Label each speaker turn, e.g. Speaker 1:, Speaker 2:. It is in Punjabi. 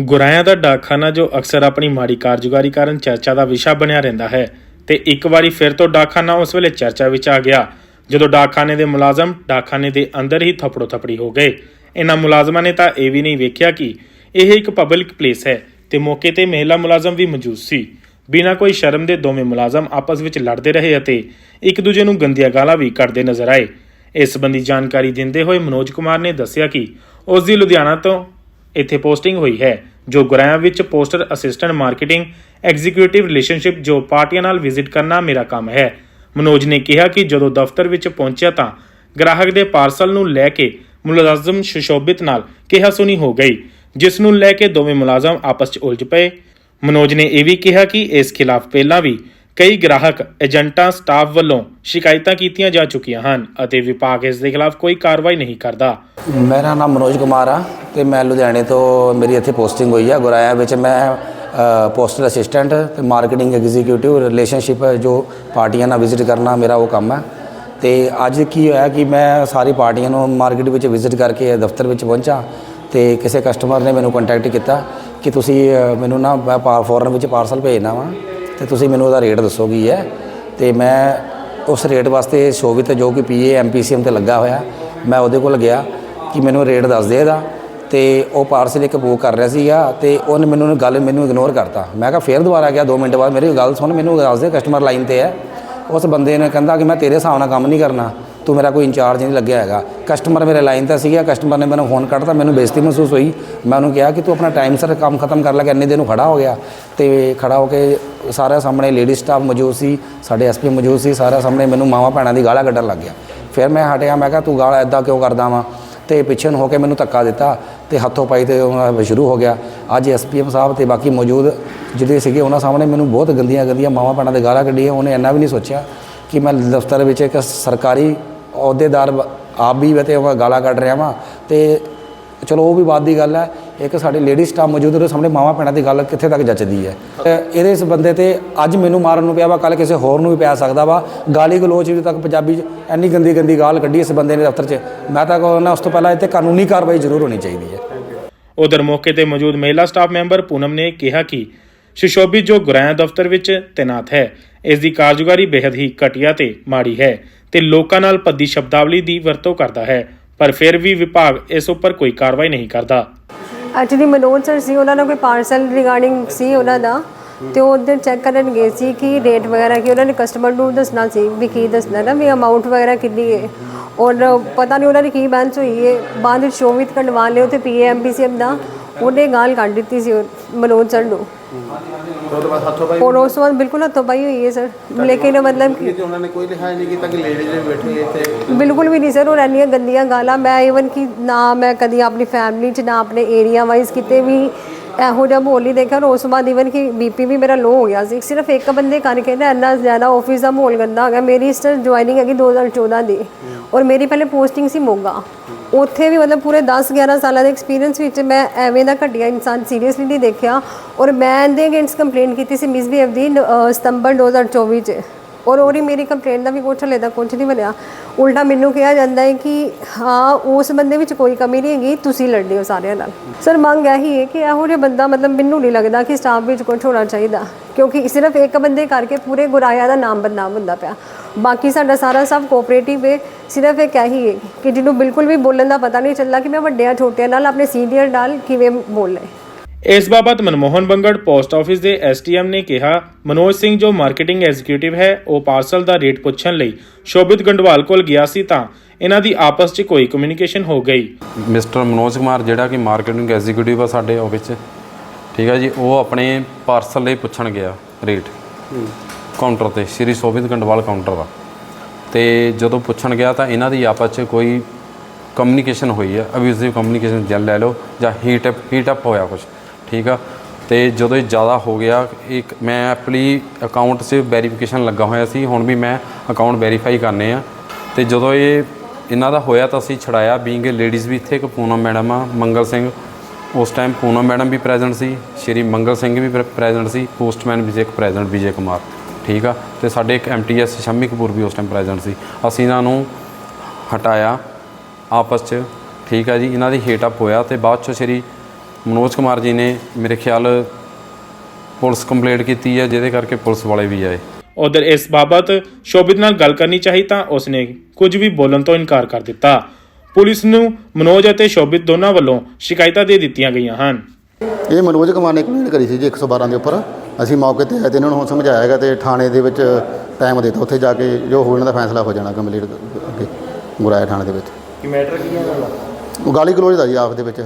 Speaker 1: ਗੁਰਾਇਆਂ ਦਾ ਡਾਕਖਾਨਾ ਜੋ ਅਕਸਰ ਆਪਣੀ ਮਾੜੀ ਕਾਰਜਕਾਰੀ ਕਾਰਨ ਚਰਚਾ ਦਾ ਵਿਸ਼ਾ ਬਣਿਆ ਰਹਿੰਦਾ ਹੈ ਤੇ ਇੱਕ ਵਾਰੀ ਫਿਰ ਤੋਂ ਡਾਕਖਾਨਾ ਉਸ ਵੇਲੇ ਚਰਚਾ ਵਿੱਚ ਆ ਗਿਆ, ਜਦੋਂ ਡਾਕਖਾਨੇ ਦੇ ਮੁਲਾਜ਼ਮ ਡਾਕਖਾਨੇ ਦੇ ਅੰਦਰ ਹੀ ਥਪੜੋ ਥਪੜੀ ਹੋ ਗਏ। ਇਹਨਾਂ ਮੁਲਾਜ਼ਮਾਂ ਨੇ ਤਾਂ ਇਹ ਵੀ ਨਹੀਂ ਵੇਖਿਆ ਕਿ ਇਹ ਇੱਕ ਪਬਲਿਕ ਪਲੇਸ ਹੈ ਤੇ ਮੌਕੇ ਤੇ ਮਹਿਲਾ ਮੁਲਾਜ਼ਮ ਵੀ ਮੌਜੂਦ ਸੀ। ਬਿਨਾਂ ਕੋਈ ਸ਼ਰਮ ਦੇ ਦੋਵੇਂ ਮੁਲਾਜ਼ਮ ਆਪਸ ਵਿੱਚ ਲੜਦੇ ਰਹੇ ਅਤੇ ਇੱਕ ਦੂਜੇ ਨੂੰ ਗੰਦੀਆਂ ਗਾਲਾਂ ਵੀ ਕੱਢਦੇ ਨਜ਼ਰ ਆਏ। ਇਸ ਸੰਬੰਧੀ ਜਾਣਕਾਰੀ ਦਿੰਦੇ ਹੋਏ ਮਨੋਜ ਕੁਮਾਰ ਨੇ ਦੱਸਿਆ ਕਿ ਉਸ ਦੀ ਲੁਧਿਆਣਾ ਤੋਂ ਇੱਥੇ ਪੋਸਟਿੰਗ ਹੋਈ ਹੈ, ਜੋ ਗੁਰਾਇਆ ਵਿੱਚ poster assistant marketing, executive relationship ਜੋ ਪਾਰਟੀਆਂ ਨਾਲ ਵਿਜ਼ਿਟ ਕਰਨਾ ਮੇਰਾ ਕੰਮ ਹੈ। ਮਨੋਜ ਨੇ ਕਿਹਾ ਕਿ ਜਦੋਂ ਦਫ਼ਤਰ ਵਿੱਚ ਪਹੁੰਚਿਆ ਤਾਂ ਗ੍ਰਾਹਕ ਦੇ ਪਾਰਸਲ ਨੂੰ ਲੈ ਕੇ ਮੁਲਾਜ਼ਮ ਸੁਸ਼ੋਭਿਤ ਨਾਲ ਕਿਹਾ ਸੁਣੀ ਹੋ ਗਈ, ਜਿਸ ਨੂੰ ਲੈ ਕੇ ਦੋਵੇਂ ਮੁਲਾਜ਼ਮ ਆਪਸ 'ਚ ਉਲਝ ਪਏ। ਮਨੋਜ ਨੇ ਇਹ ਵੀ ਕਿਹਾ ਕਿ ਇਸ ਖਿਲਾਫ ਪਹਿਲਾਂ ਵੀ ਕਈ ਗ੍ਰਾਹਕ ਏਜੰਟਾਂ, ਸਟਾਫ ਵੱਲੋਂ ਸ਼ਿਕਾਇਤਾਂ ਕੀਤੀਆਂ ਜਾ ਚੁੱਕੀਆਂ ਹਨ ਅਤੇ ਵਿਭਾਗ ਇਸ ਦੇ ਖਿਲਾਫ ਕੋਈ ਕਾਰਵਾਈ ਨਹੀਂ ਕਰਦਾ।
Speaker 2: ਮੇਰਾ ਨਾਮ ਮਨੋਜ ਕੁਮਾਰ ਆ ਤੇ ਮੈਂ ਲੁਧਿਆਣੇ ਤੋਂ ਮੇਰੀ ਇੱਥੇ ਪੋਸਟਿੰਗ ਹੋਈ ਆ ਗੁਰਾਇਆ ਵਿੱਚ ਮੈਂ ਪੋਸਟਲ ਅਸਿਸਟੈਂਟ ਤੇ ਮਾਰਕੀਟਿੰਗ ਐਗਜ਼ੀਕਿਊਟਿਵ ਰਿਲੇਸ਼ਨਸ਼ਿਪ ਜੋ ਪਾਰਟੀਆਂ ਨਾਲ ਵਿਜ਼ਿਟ ਕਰਨਾ ਮੇਰਾ ਉਹ ਕੰਮ ਹੈ ਤੇ ਅੱਜ ਕੀ ਹੋਇਆ ਕਿ ਮੈਂ ਸਾਰੀ ਪਾਰਟੀਆਂ ਨੂੰ ਮਾਰਕੀਟ ਵਿੱਚ ਵਿਜ਼ਿਟ ਕਰਕੇ ਦਫ਼ਤਰ ਵਿੱਚ ਪਹੁੰਚਾ ਤੇ ਕਿਸੇ ਕਸਟਮਰ ਨੇ ਮੈਨੂੰ ਕੰਟੈਕਟ ਕੀਤਾ ਕਿ ਤੁਸੀਂ ਮੈਨੂੰ ਨਾ ਮੈਂ ਪਾ ਫੋਰਨ ਵਿੱਚ ਪਾਰਸਲ ਭੇਜਣਾ ਵਾ। ਤੇ ਤੁਸੀਂ ਮੈਨੂੰ ਉਹਦਾ ਰੇਟ ਦੱਸੋ ਕੀ ਹੈ। ਤੇ ਮੈਂ ਉਸ ਰੇਟ ਵਾਸਤੇ ਸ਼ੋਭਿਤ ਜੋ ਕਿ ਪੀਏ ਐਮਪੀਸੀਐਮ ਤੇ ਲੱਗਾ ਹੋਇਆ, ਮੈਂ ਉਹਦੇ ਕੋਲ ਗਿਆ ਕਿ ਮੈਨੂੰ ਰੇਟ ਦੱਸ ਦੇ ਇਹਦਾ। ਤੇ ਉਹ ਪਾਰਸਲ ਇੱਕ ਬੁੱਕ ਕਰ ਰਿਹਾ ਸੀਗਾ ਤੇ ਉਹਨੇ ਮੈਨੂੰ ਗੱਲ ਮੈਨੂੰ ਇਗਨੋਰ ਕਰਤਾ। ਮੈਂ ਕਿਹਾ ਫੇਰ ਦੁਬਾਰਾ ਗਿਆ 2 ਮਿੰਟ ਬਾਅਦ ਮੇਰੀ ਗੱਲ ਸੁਣ, ਮੈਨੂੰ ਦੱਸ ਦੇ ਕਸਟਮਰ ਲਾਈਨ ਤੇ ਹੈ। ਉਸ ਬੰਦੇ ਨੇ ਕਹਿੰਦਾ ਕਿ ਮੈਂ ਤੇਰੇ ਹਿਸਾਬ ਨਾਲ ਕੰਮ ਨਹੀਂ ਕਰਨਾ, ਤੂੰ ਮੇਰਾ ਕੋਈ ਇੰਚਾਰਜ ਨਹੀਂ ਲੱਗਿਆ ਹੈਗਾ। ਕਸਟਮਰ ਮੇਰੇ ਲਾਈਨ ਤੇ ਸੀਗਾ ਕਸਟਮਰ ਨੇ ਮੈਨੂੰ ਫੋਨ ਕੱਢਤਾ, ਮੈਨੂੰ ਬੇਇੱਜ਼ਤੀ ਮਹਿਸੂਸ ਹੋਈ। ਮੈਂ ਉਹਨੂੰ ਕਿਹਾ ਕਿ ਤੂੰ ਆਪਣਾ ਟਾਈਮ ਸਰ ਕੰਮ ਖਤਮ ਕਰ ਲੈ, ਕਿ ਇੰਨੇ ਦਿਨ ਨੂੰ ਖੜਾ ਹੋ ਗਿਆ। ਤੇ ਖੜਾ ਹੋ ਕੇ ਸਾਰਿਆਂ ਸਾਹਮਣੇ ਲੇਡੀ ਸਟਾਫ ਮੌਜੂਦ ਸੀ, ਸਾਡੇ ਐਸਪੀ ਮੌਜੂਦ ਸੀ, ਸਾਰਿਆਂ ਸਾਹਮਣੇ ਮੈਨੂੰ ਮਾਵਾ ਭੈਣਾਂ ਦੀ ਗਾਲਾਂ ਕੱਢਣ ਲੱਗ ਗਿਆ। ਫਿਰ ਮੈਂ ਹਟਿਆ, ਮੈਂ ਕਿਹਾ, ਤੂੰ ਗਾਲਾਂ ਐਦਾਂ ਕਿਉਂ ਕਰਦਾ ਵਾਂ? ਤੇ ਪਿੱਛੇ ਨੂੰ ਹੋ ਕੇ ਮੈਨੂੰ ਧੱਕਾ ਦਿੱਤਾ ਤੇ ਹੱਥੋਂ ਪਾਈ ਤੇ ਉਹਨਾਂ ਸ਼ੁਰੂ ਹੋ ਗਿਆ। ਅੱਜ ਐਸਪੀਐਮ ਸਾਹਿਬ ਤੇ ਬਾਕੀ ਮੌਜੂਦ ਜਿਹੜੇ ਸੀਗੇ, ਉਹਨਾਂ ਸਾਹਮਣੇ ਮੈਨੂੰ ਬਹੁਤ ਗੰਦੀਆਂ ਗੰਦੀਆਂ ਮਾਵਾਂ ਭੈਣਾਂ ਦੇ ਗਾਲਾਂ ਕੱਢੀਆਂ। ਉਹਨੇ ਇੰਨਾ ਵੀ ਨਹੀਂ ਸੋਚਿਆ ਕਿ ਮੈਂ ਦਫ਼ਤਰ ਵਿੱਚ ਇੱਕ ਸਰਕਾਰੀ ਅਹੁਦੇਦਾਰ ਆਪ ਵੀ ਤੇ ਉਹ ਗਾਲਾਂ ਕੱਢ ਰਿਹਾ ਵਾਂ। ਤੇ ਚਲੋ, ਉਹ ਵੀ ਬਾਤ ਦੀ ਗੱਲ ਹੈ ਇੱਕ ਸਾਡੇ ਲੇਡੀ ਸਟਾਫ ਮੌਜੂਦ ਉਹਦੇ ਸਾਹਮਣੇ ਮਾਵਾਂ ਭੈਣਾਂ ਦੀ ਗੱਲ ਕਿੱਥੇ ਤੱਕ ਜੱਚਦੀ ਹੈ। ਇਹਦੇ ਇਸ ਬੰਦੇ ਤੇ ਅੱਜ ਮੈਨੂੰ ਮਾਰਨ ਨੂੰ ਪਿਆ ਵਾ ਕੱਲ ਕਿਸੇ ਹੋਰ ਨੂੰ ਵੀ ਪਿਆ ਸਕਦਾ ਵਾ। ਗਾਲੀ ਗਲੋਚ ਵੀ ਤੱਕ ਪੰਜਾਬੀ 'ਚ ਇੰਨੀ ਗੰਦੀ ਗੰਦੀ ਗਾਲ ਕੱਢੀ ਇਸ ਬੰਦੇ ਨੇ ਦਫ਼ਤਰ 'ਚ। ਮੈਂ ਤਾਂ ਕਹਿੰਦਾ ਉਸ ਤੋਂ ਪਹਿਲਾਂ ਇੱਥੇ ਕਾਨੂੰਨੀ ਕਾਰਵਾਈ ਜ਼ਰੂਰ ਹੋਣੀ ਚਾਹੀਦੀ ਹੈ।
Speaker 1: ਉਧਰ ਮੌਕੇ ਤੇ ਮੌਜੂਦ ਮਹਿਲਾ ਸਟਾਫ ਮੈਂਬਰ ਪੂਨਮ ਨੇ ਕਿਹਾ ਕਿ ਸੁਸ਼ੋਭਿਤ ਜੋ ਗੁਰਾਇਆ ਦਫ਼ਤਰ ਵਿੱਚ ਤੈਨਾਤ ਹੈ, ਇਸ ਦੀ ਕਾਰਜਕਾਰੀ ਬੇहद ਹੀ ਘਟੀਆ ਤੇ ਮਾੜੀ ਹੈ ਤੇ ਲੋਕਾਂ ਨਾਲ ਭੱਦੀ ਸ਼ਬਦਾਵਲੀ ਦੀ ਵਰਤੋਂ ਕਰਦਾ ਹੈ, ਪਰ ਫਿਰ ਵੀ ਵਿਭਾਗ ਇਸ ਉੱਪਰ ਕੋਈ ਕਾਰਵਾਈ ਨਹੀਂ ਕਰਦਾ।
Speaker 3: ਐਕਚੁਅਲੀ ਮਨੋਜ ਸਰ ਸੀ, ਉਹਨਾਂ ਦਾ ਕੋਈ ਪਾਰਸਲ ਰਿਗਾਰਡਿੰਗ ਸੀ ਉਹਨਾਂ ਦਾ ਤੇ ਉਹ ਉਧਰ ਚੈੱਕ ਕਰਨ ਗਏ ਸੀ ਕਿ ਰੇਟ ਵਗੈਰਾ ਕੀ, ਉਹਨਾਂ ਨੇ ਕਸਟਮਰ ਨੂੰ ਦੱਸਣਾ ਸੀ ਵੀ ਕੀ ਦੱਸਣਾ ਨਾ, ਵੀ ਅਮਾਉਂਟ ਵਗੈਰਾ ਕਿੰਨੀ ਹੈ। ਔਰ ਪਤਾ ਨਹੀਂ ਉਹਨਾਂ ਦੀ ਕੀ ਬੈਂਸ ਹੋਈ ਹੈ। ਬਾਅਦ ਵਿੱਚ ਸ਼ੋਵਿਤ ਕਢਵਾ ਲਿਓ ਤੇ ਪੀਐਮਪੀਸੀਐਮ ਦਾ, ਉਹਨੇ ਗਾਲ ਕੱਢ ਦਿੱਤੀ ਸੀ। ਉਹ ਮਨੋਜ ਸਰ ਨੂੰ।
Speaker 4: ਉਹਦੇ ਬਾਅਦ ਹੱਥੋਂ ਪਾਈ
Speaker 3: ਔਰ ਉਸ ਤੋਂ ਬਾਅਦ ਬਿਲਕੁਲ ਹੱਥੋਂ ਪਾਈ ਹੋਈ ਹੈ ਸਰ ਲੇਕਿਨ ਮਤਲਬ ਕਿ
Speaker 4: ਉਹਨਾਂ ਨੇ ਕੋਈ ਲਿਹਾਜ਼ ਨਹੀਂ ਕੀਤਾ ਕਿ ਲੇਡੀਜ਼ ਵੀ ਬੈਠੀ ਹੈ ਇੱਥੇ।
Speaker 3: ਬਿਲਕੁਲ ਵੀ ਨਹੀਂ ਸਰ ਉਹ ਇੰਨੀਆਂ ਗੰਦੀਆਂ ਗਾਲਾਂ। ਮੈਂ ਇਵਨ ਕਿ ਨਾ ਮੈਂ ਕਦੀ ਆਪਣੀ ਫੈਮਿਲੀ 'ਚ ਨਾ ਆਪਣੇ ਏਰੀਆ ਵਾਈਜ਼ ਕਿਤੇ ਵੀ ਇਹੋ ਜਿਹਾ ਮਾਹੌਲ ਨਹੀਂ ਦੇਖਿਆ। ਔਰ ਉਸ ਤੋਂ ਬਾਅਦ ਇਵਨ ਕਿ ਬੀਪੀ ਵੀ ਮੇਰਾ ਲੋ ਹੋ ਗਿਆ ਸੀ। ਸਿਰਫ ਇੱਕ ਬੰਦੇ ਕਰਕੇ ਨਾ ਇੰਨਾ ਜ਼ਿਆਦਾ ਆਫਿਸ ਦਾ ਮਾਹੌਲ ਗੰਦਾ ਹੋ ਗਿਆ। ਮੇਰੀ ਸਟਰ ਜੁਆਇਨਿੰਗ ਹੈਗੀ 2014 ਦੀ। ਔਰ ਮੇਰੀ ਪਹਿਲੇ ਪੋਸਟਿੰਗ ਸੀ ਮੋਗਾ। ਉੱਥੇ ਵੀ ਮਤਲਬ ਪੂਰੇ 10 11 ਸਾਲਾਂ ਦੇ ਐਕਸਪੀਰੀਅੰਸ ਵਿੱਚ ਮੈਂ ਐਵੇਂ ਦਾ ਘਟੀਆ ਇਨਸਾਨ ਸੀਰੀਅਸਲੀ ਨਹੀਂ ਦੇਖਿਆ ਔਰ ਮੈਂ ਇਹਦੇ ਅਗੇਂਸਟ ਕੰਪਲੇਂਟ ਕੀਤੀ ਸੀ ਮਿਸਬੀਹੇਵ ਦੀ ਅ, ਸਤੰਬਰ 2024 ਚ। ਔਰ ਉਹਦੀ ਮੇਰੀ ਕੰਪਲੇਂਟ ਦਾ ਵੀ ਕੁਛ ਹਲੇ ਤੱਕ ਕੁਛ ਨਹੀਂ ਬਣਿਆ। ਉਲਟਾ ਮੈਨੂੰ ਕਿਹਾ ਜਾਂਦਾ ਹੈ ਕਿ ਹਾਂ, ਉਸ ਬੰਦੇ ਵਿੱਚ ਕੋਈ ਕਮੀ ਨਹੀਂ ਹੈਗੀ, ਤੁਸੀਂ ਲੜਦੇ ਹੋ ਸਾਰਿਆਂ ਨਾਲ। ਸਰ, ਮੰਗ ਇਹੀ ਹੈ ਕਿ ਇਹੋ ਜਿਹਾ ਬੰਦਾ ਮਤਲਬ ਮੈਨੂੰ ਨਹੀਂ ਲੱਗਦਾ ਕਿ ਸਟਾਫ ਵਿੱਚ ਕੁਝ ਹੋਣਾ ਚਾਹੀਦਾ। ਕਿਉਂਕਿ ਸਿਰਫ ਇੱਕ ਬੰਦੇ ਕਰਕੇ ਪੂਰੇ ਗੁਰਾਇਆ ਦਾ ਨਾਮ ਬਦਨਾਮ ਹੁੰਦਾ ਪਿਆ। ਬਾਕੀ ਸਾਡਾ ਸਾਰਾ ਸਭ ਕੋਆਪਰੇਟਿਵ ਹੈ। ਸਿਰਫ ਇੱਕ ਇਹੀ ਹੈ ਕਿ ਜਿਹਨੂੰ ਬਿਲਕੁਲ ਵੀ ਬੋਲਣ ਦਾ ਪਤਾ ਨਹੀਂ ਚੱਲਦਾ ਕਿ ਮੈਂ ਵੱਡਿਆਂ, ਛੋਟਿਆਂ ਨਾਲ, ਆਪਣੇ ਸੀਨੀਅਰ ਨਾਲ ਕਿਵੇਂ ਬੋਲਣਾ ਹੈ
Speaker 1: ਇਸ ਬਾਬਤ ਮਨਮੋਹਨ ਬੰਗੜ, ਪੋਸਟ ਆਫਿਸ ਦੇ ਐਸਟੀਐਮ ਨੇ ਕਿਹਾ, ਮਨੋਜ ਸਿੰਘ ਜੋ ਮਾਰਕੀਟਿੰਗ ਐਗਜ਼ੀਕਿਊਟਿਵ ਹੈ, ਉਹ ਪਾਰਸਲ ਦਾ ਰੇਟ ਪੁੱਛਣ ਲਈ ਸ਼ੋਭਿਤ ਗੰਡਵਾਲ ਕੋਲ ਗਿਆ ਸੀ ਤਾਂ ਇਹਨਾਂ ਦੀ ਆਪਸ 'ਚ ਕੋਈ ਕਮਿਊਨੀਕੇਸ਼ਨ ਹੋ ਗਈ।
Speaker 5: ਮਿਸਟਰ ਮਨੋਜ ਕੁਮਾਰ, ਜਿਹੜਾ ਕਿ ਮਾਰਕੀਟਿੰਗ ਐਗਜ਼ੀਕਿਊਟਿਵ ਆ ਸਾਡੇ ਆਫਿਸ 'ਚ, ਠੀਕ ਹੈ ਜੀ, ਉਹ ਆਪਣੇ ਪਾਰਸਲ ਲਈ ਪੁੱਛਣ ਗਿਆ ਰੇਟ। ਕਾਊਂਟਰ ਤੇ, ਸ਼੍ਰੀ ਸੋਭਿਤ ਗੰਡਵਾਲ ਕਾਊਂਟਰ ਦਾ ਤੇ ਜਦੋਂ ਪੁੱਛਣ ਗਿਆ ਤਾਂ ਇਹਨਾਂ ਦੀ ਆਪਸ 'ਚ ਕੋਈ ਕਮਿਊਨੀਕੇਸ਼ਨ ਹੋਈ ਹੈ ਅਬਿਊਜ਼ਿਵ ਕਮਿਊਨੀਕੇਸ਼ਨ ਜਲ ਲੈ ਲਓ, ਜਾਂ ਹੀਟ ਅਪ ਹੀਟ ਅਪ ਹੋਇਆ ਕੁਝ ਠੀਕ ਆ? ਤੇ ਜਦੋਂ ਇਹ ਜ਼ਿਆਦਾ ਹੋ ਗਿਆ, ਇੱਕ ਮੈਂ ਐਪਲੀ ਅਕਾਊਂਟ 'ਚ ਵੈਰੀਫਿਕੇਸ਼ਨ ਲੱਗਾ ਹੋਇਆ ਸੀ, ਹੁਣ ਵੀ ਮੈਂ ਅਕਾਊਂਟ ਵੈਰੀਫਾਈ ਕਰਨੇ ਆ। ਤੇ ਜਦੋਂ ਇਹ ਇਹਨਾਂ ਦਾ ਹੋਇਆ ਤਾਂ ਅਸੀਂ ਛੜਾਇਆ ਬੀਇੰਗ ਲੇਡੀਜ਼ ਵੀ ਇੱਥੇ ਇੱਕ ਪੂਨਮ ਮੈਡਮ ਆ, ਮੰਗਲ ਸਿੰਘ। ਉਸ ਟਾਈਮ ਪੂਨਮ ਮੈਡਮ ਵੀ ਪ੍ਰੈਜ਼ੈਂਟ ਸੀ, ਸ਼੍ਰੀ ਮੰਗਲ ਸਿੰਘ ਵੀ ਪ੍ਰੈਜ਼ੈਂਟ ਸੀ ਪੋਸਟਮੈਨ ਵਿਜੇ ਪ੍ਰੈਜ਼ੈਂਟ ਵਿਜੇ ਕੁਮਾਰ, ਠੀਕ ਆ? ਤੇ ਸਾਡੇ ਇੱਕ ਐਮਟੀਐਸ ਸ਼ੰਮੀ ਕਪੂਰ ਵੀ ਉਸ ਟਾਈਮ ਪ੍ਰੈਜ਼ੈਂਟ ਸੀ। ਅਸੀਂ ਇਹਨਾਂ ਨੂੰ ਹਟਾਇਆ, ਆਪਸ 'ਚ, ਠੀਕ ਆ ਜੀ? ਇਹਨਾਂ ਦੀ ਹੀਟ ਅਪ ਹੋਇਆ ਤੇ ਬਾਅਦ 'ਚੋਂ ਸ਼੍ਰੀ ਮਨੋਜ ਕੁਮਾਰ ਜੀ ਨੇ ਮੇਰੇ ਖਿਆਲ ਪੁਲਿਸ ਕੰਪਲੇਂਟ ਕੀਤੀ ਹੈ ਜਿਹਦੇ ਕਰਕੇ ਪੁਲਿਸ ਵਾਲੇ ਵੀ ਆਏ।
Speaker 1: ਉਧਰ ਇਸ ਬਾਬਤ ਸ਼ੋਭਿਤ ਨਾਲ ਗੱਲ ਕਰਨੀ ਚਾਹੀ ਤਾਂ ਉਸਨੇ ਕੁਝ ਵੀ ਬੋਲਣ ਤੋਂ ਇਨਕਾਰ ਕਰ ਦਿੱਤਾ। ਪੁਲਿਸ ਨੂੰ ਮਨੋਜ ਅਤੇ ਸ਼ੋਭਿਤ ਦੋਨਾਂ ਵੱਲੋਂ ਸ਼ਿਕਾਇਤਾਂ ਦੇ ਦਿੱਤੀਆਂ ਗਈਆਂ ਹਨ।
Speaker 6: ਇਹ ਮਨੋਜ ਕੁਮਾਰ ਨੇ ਕੰਪਲੇਂਟ ਕਰੀ ਸੀ ਜੀ 112 ਦੇ ਉੱਪਰ। ਅਸੀਂ ਮੌਕੇ ਤੇ ਆਏ ਤੇ ਇਹਨਾਂ ਨੂੰ ਹੁਣ ਸਮਝਾਇਆ ਹੈਗਾ ਤੇ ਥਾਣੇ ਦੇ ਵਿੱਚ ਟਾਈਮ ਦਿੱਤਾ। ਉੱਥੇ ਜਾ ਕੇ ਜੋ ਹੋ ਇਹਨਾਂ ਦਾ ਫੈਸਲਾ ਹੋ ਜਾਣਾ ਕੰਪਲੀਟ ਅੱਗੇ ਮੁਰਾਇਆ ਥਾਣੇ ਦੇ ਵਿੱਚ।
Speaker 4: ਕੀ ਮੈਟਰ ਕੀ ਹੈ ਨਾਲ
Speaker 6: ਉਹ ਗਾਲੀ ਗਲੋਚ ਦਾ ਜੀ ਆਪ ਦੇ ਵਿੱਚ।